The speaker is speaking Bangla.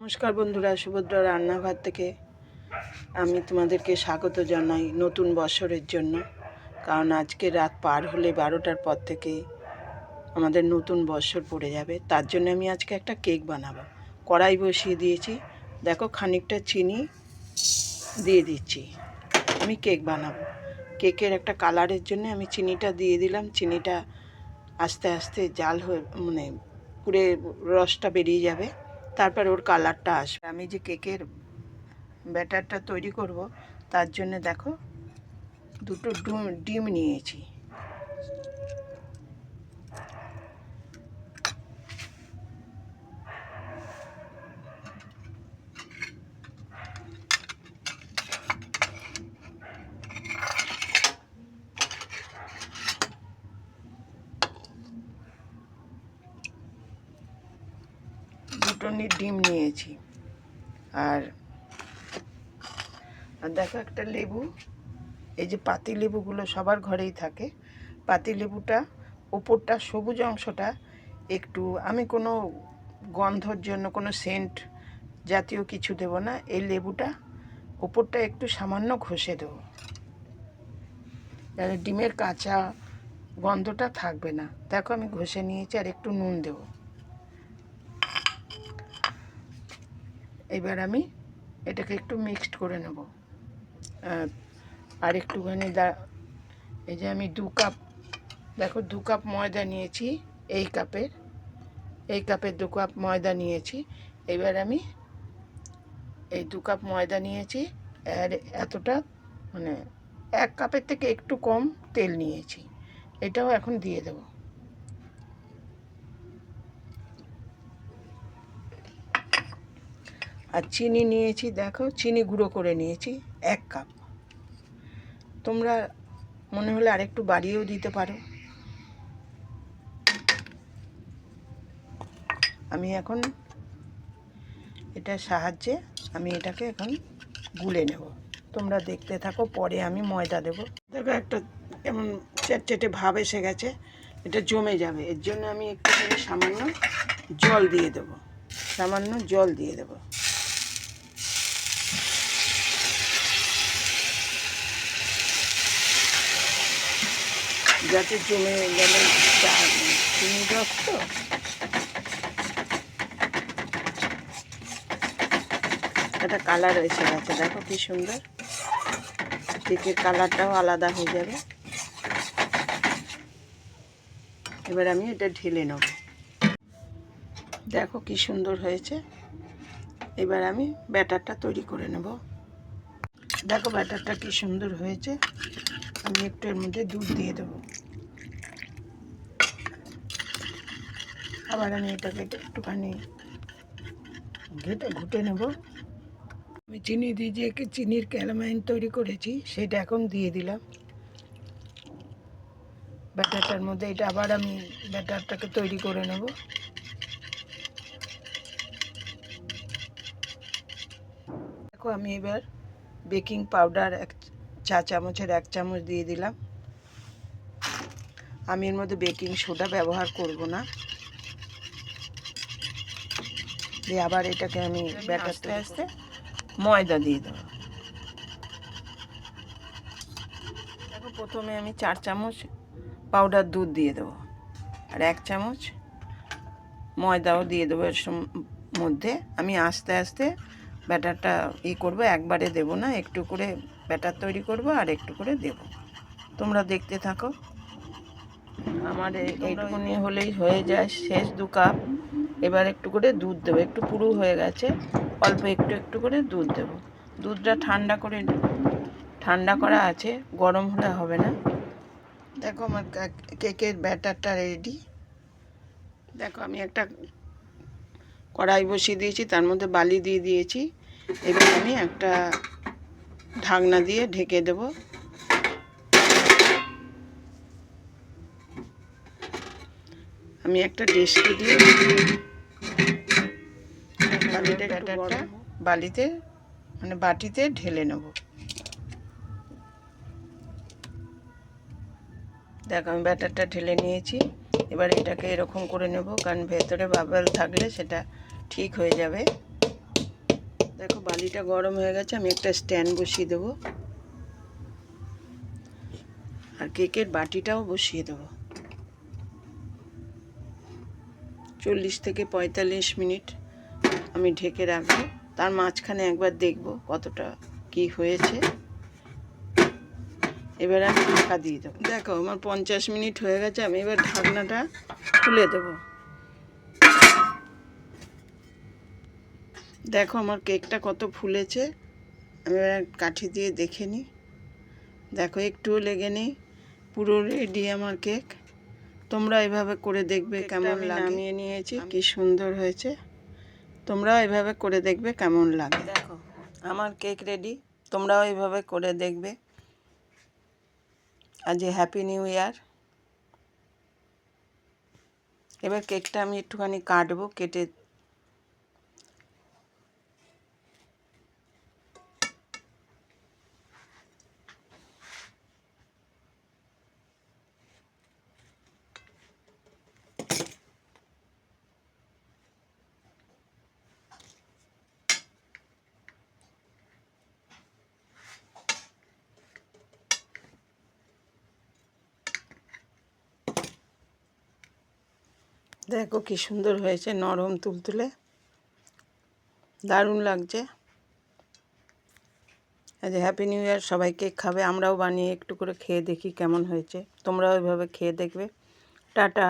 নমস্কার বন্ধুরা, সুভদ্রা রান্নাঘর থেকে আমি তোমাদেরকে স্বাগত জানাই নতুন বছরের জন্য। কারণ আজকে রাত পার হলে বারোটার পর থেকে আমাদের নতুন বছর পড়ে যাবে। তার জন্য আমি আজকে একটা কেক বানাবো। কড়াই বসিয়ে দিয়েছি। দেখো খানিকটা চিনি দিয়ে দিচ্ছি। আমি কেক বানাবো। কেকের একটা কালারের জন্য আমি চিনিটা দিয়ে দিলাম। চিনিটা আস্তে আস্তে জাল হয়ে মানে পুরে রসটা বেরিয়ে যাবে। তারপর ওর কালারটা আসবে। আমি যে কেকের ব্যাটারটা তৈরি করব, তার জন্য দেখো দুটো ডিম নিয়েছি। দুটো ডিম নিয়েছি। আর আর দেখো একটা লেবু। এই যে পাতি লেবুগুলো সবার ঘরেই থাকে। পাতি লেবুটা ওপরটা, সবুজ অংশটা একটু, আমি কোনো গন্ধর জন্য, কোনো সেন্ট জাতীয় কিছু দেব না। এই লেবুটা ওপরটা একটু সামান্য ঘষে দেবো। ডিমের কাঁচা গন্ধটা থাকবে না। দেখো আমি ঘষে নিয়েছি আর একটু নুন দেবো। এবার আমি এটাকে একটু মিক্সড করে নেব। আর একটুখানি দা, এই যে আমি দু কাপ দেখো দু কাপ ময়দা নিয়েছি এই কাপের এই কাপের দু কাপ ময়দা নিয়েছি। এবার আমি এই দু কাপ ময়দা নিয়েছি, আর এতটা মানে এক কাপের থেকে একটু কম তেল নিয়েছি। এটাও এখন দিয়ে দেবো। আর চিনি নিয়েছি, দেখো, চিনি গুঁড়ো করে নিয়েছি, এক কাপ। তোমরা মনে হলে আরেকটু বাড়িয়েও দিতে পারো। আমি এখন এটার সাহায্যে আমি এটাকে এখন গুলে নেব। তোমরা দেখতে থাকো, পরে আমি ময়দা দেবো। দেখো একটা এমন চেটচেটে ভাব এসে গেছে, এটা জমে যাবে। এর জন্য আমি একটুখানি সামান্য জল দিয়ে দেবো। সামান্য জল দিয়ে দেবো। যাতে জমে গেলে তো? একটা কালার এসে গেছে, দেখো কি সুন্দর। কেকের কালারটাও আলাদা হয়ে যাবে। এবার আমি এটা ঢেলে নেব। দেখো কি সুন্দর হয়েছে। এবার আমি ব্যাটারটা তৈরি করে নেব। দেখো ব্যাটারটা কি সুন্দর হয়েছে। আমি একটু এর মধ্যে দুধ দিয়ে দেবো। আবার আমি এটাকে একটুখানি ঘেটে ঘুটে নেব। আমি চিনি দিয়ে যে চিনির ক্যারামাইন তৈরি করেছি, সেটা এখন দিয়ে দিলাম। ব্যাটারটার মধ্যে এটা আবার আমি ব্যাটারটাকে তৈরি করে নেব। দেখো আমি এবার বেকিং পাউডার এক চা চামচের এক চামচ দিয়ে দিলাম। আমি এর মধ্যে বেকিং সোডা ব্যবহার করব না। দিয়ে আবার এটাকে আমি ব্যাটার আস্তে আস্তে ময়দা দিয়ে দেবো। দেখো প্রথমে আমি চার চামচ পাউডার দুধ দিয়ে দেবো আর এক চামচ ময়দাও দিয়ে দেবো এর সম- মধ্যে। আমি আস্তে আস্তে ব্যাটারটা ই করব একবারে দেব না একটু করে ব্যাটার তৈরি করব আর একটু করে দেব। তোমরা দেখতে থাকো। আমার এইটুকুনি হলেই হয়ে যায় শেষ দু কাপ। এবার একটু করে দুধ দেবো। একটু পুরু হয়ে গেছে, অল্প একটু একটু করে দুধ দেবো। দুধটা ঠান্ডা করে ঠান্ডা করা আছে, গরম হলে হবে না। দেখো আমার কেকের ব্যাটারটা রেডি দেখো আমি একটা কড়াই বসিয়ে দিয়েছি, তার মধ্যে বালি দিয়ে দিয়েছি। এবার আমি একটা ঢাকনা দিয়ে ঢেকে দেব। আমি একটা ডেস্কি দিয়ে বালিতে ব্যাটারটা বালিতে মানে বাটিতে ঢেলে নেব। দেখো আমি ব্যাটারটা ঢেলে নিয়েছি। এবার এটাকে এরকম করে নেব কারণ ভেতরে বাবল থাকলে সেটা ঠিক হয়ে যাবে। দেখো বালিটা গরম হয়ে গেছে আমি একটা স্ট্যান্ড বসিয়ে দেবো। আর কেকের বাটিটাও বসিয়ে দেবো। চল্লিশ থেকে পঁয়তাল্লিশ মিনিট আমি ঢেকে রাখব। তার মাঝখানে একবার দেখব কতটা কি হয়েছে। এবার আমি ঢাকা দিয়ে দেবো। দেখো, আমার পঞ্চাশ মিনিট হয়ে গেছে, আমি এবার ঢাকনাটা খুলে দেবো। দেখো, আমার কেকটা কত ফুলেছে। আমি এবার কাঠি দিয়ে দেখে নিই। দেখো, একটুও লেগে নেই। পুরো রেডি আমার কেক। তোমরা এভাবে করে দেখবে কেমন লাগে। নামিয়ে নিয়েছি। কি সুন্দর হয়েছে। তোমরা এভাবে করে দেখবে কেমন লাগে। দেখো আমার কেক রেডি। তোমরাও এভাবে করে দেখবে। আজ হ্যাপি নিউ ইয়ার এবার কেকটা আমি একটুখানি কাটবো কেটে দেখো কি সুন্দর হয়েছে, নরম তুলতুলে। দারুণ লাগছে। আজ হ্যাপি নিউ ইয়ার সবাইকে খাবে, আমরাও বানিয়ে একটু করে খেয়ে দেখি কেমন হয়েছে। তোমরাও ওইভাবে খেয়ে দেখবে। টাটা।